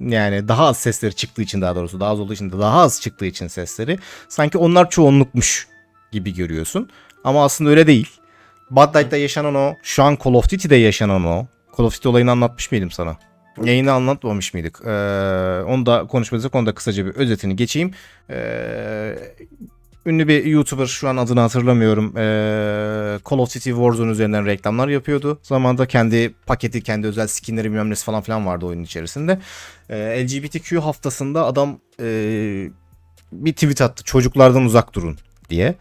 Yani daha az sesleri çıktığı için daha doğrusu daha az olduğu için de daha az çıktığı için sesleri sanki onlar çoğunlukmuş gibi görüyorsun. Ama aslında öyle değil. Bud Light'ta yaşanan o, şu an Call of Duty'de yaşanan o. Call of Duty olayını anlatmış mıydım sana? Yayını anlatmamış mıydık? Ee, onu da konuşmadık. Onu da kısaca bir özetini geçeyim. Ee, ünlü bir YouTuber şu an adını hatırlamıyorum. Ee, Call of Duty Warzone üzerinden reklamlar yapıyordu. Zamanında kendi paketi, kendi özel skinleri bilmem nesi falan filan vardı oyunun içerisinde. Ee, LGBTQ haftasında adam ee, bir tweet attı. Çocuklardan uzak durun diye.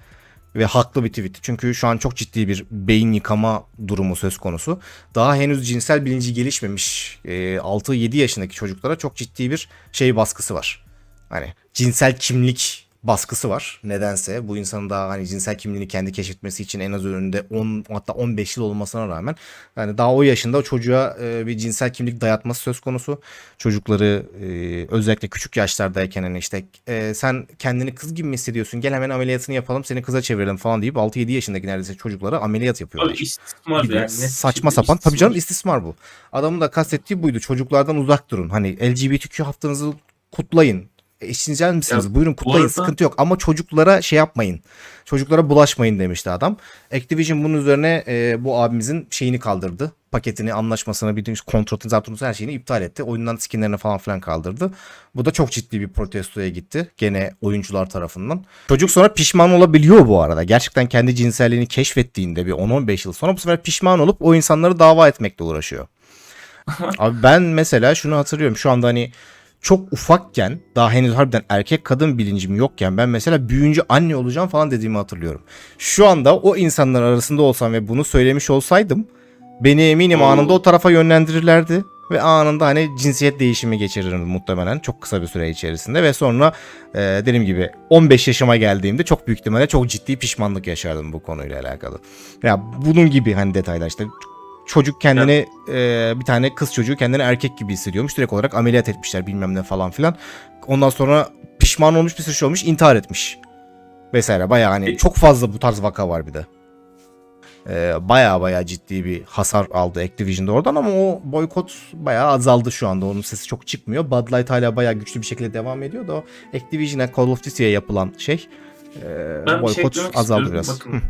Ve haklı bir tweet. Çünkü şu an çok ciddi bir beyin yıkama durumu söz konusu. Daha henüz cinsel bilinci gelişmemiş ee, 6-7 yaşındaki çocuklara çok ciddi bir şey baskısı var. Hani cinsel kimlik baskısı var. Nedense bu insanın daha hani cinsel kimliğini kendi keşfetmesi için en az önünde 10 hatta 15 yıl olmasına rağmen yani daha o yaşında o çocuğa e, bir cinsel kimlik dayatması söz konusu. Çocukları e, özellikle küçük yaşlardayken hani işte e, sen kendini kız gibi mi hissediyorsun? Gel hemen ameliyatını yapalım seni kıza çevirelim falan deyip 6-7 yaşındaki neredeyse çocuklara ameliyat yapıyorlar Abi istismar gibi yani. saçma sapan. Tabii istismar. canım istismar bu. Adamın da kastettiği buydu. Çocuklardan uzak durun. Hani LGBTQ haftanızı kutlayın. Eşcinsel misiniz? Ya, Buyurun kutlayın. arada- Sıkıntı yok. Ama çocuklara şey yapmayın. Çocuklara bulaşmayın demişti adam. Activision bunun üzerine e, bu abimizin şeyini kaldırdı. Paketini, anlaşmasını, bildiğimiz kontratını, zaptını her şeyini iptal etti. Oyundan skinlerini falan filan kaldırdı. Bu da çok ciddi bir protestoya gitti. Gene oyuncular tarafından. Çocuk sonra pişman olabiliyor bu arada. Gerçekten kendi cinselliğini keşfettiğinde bir 10-15 yıl sonra bu sefer pişman olup o insanları dava etmekle uğraşıyor. Abi ben mesela şunu hatırlıyorum. Şu anda hani çok ufakken daha henüz harbiden erkek kadın bilincim yokken ben mesela büyüyünce anne olacağım falan dediğimi hatırlıyorum. Şu anda o insanlar arasında olsam ve bunu söylemiş olsaydım beni eminim anında o tarafa yönlendirirlerdi. Ve anında hani cinsiyet değişimi geçirirdim muhtemelen çok kısa bir süre içerisinde ve sonra e, dediğim gibi 15 yaşıma geldiğimde çok büyük ihtimalle çok ciddi pişmanlık yaşardım bu konuyla alakalı. Ya bunun gibi hani detaylar işte çocuk kendini e, bir tane kız çocuğu kendini erkek gibi hissediyormuş. Direkt olarak ameliyat etmişler bilmem ne falan filan. Ondan sonra pişman olmuş bir sürü şey olmuş intihar etmiş. Vesaire baya hani Peki. çok fazla bu tarz vaka var bir de. E, baya baya ciddi bir hasar aldı Activision'da oradan ama o boykot baya azaldı şu anda. Onun sesi çok çıkmıyor. Bud Light hala baya güçlü bir şekilde devam ediyor da o Activision'a Call of Duty'ye yapılan şey e, Ben şey boykot eklemek azaldı biraz. Bakın.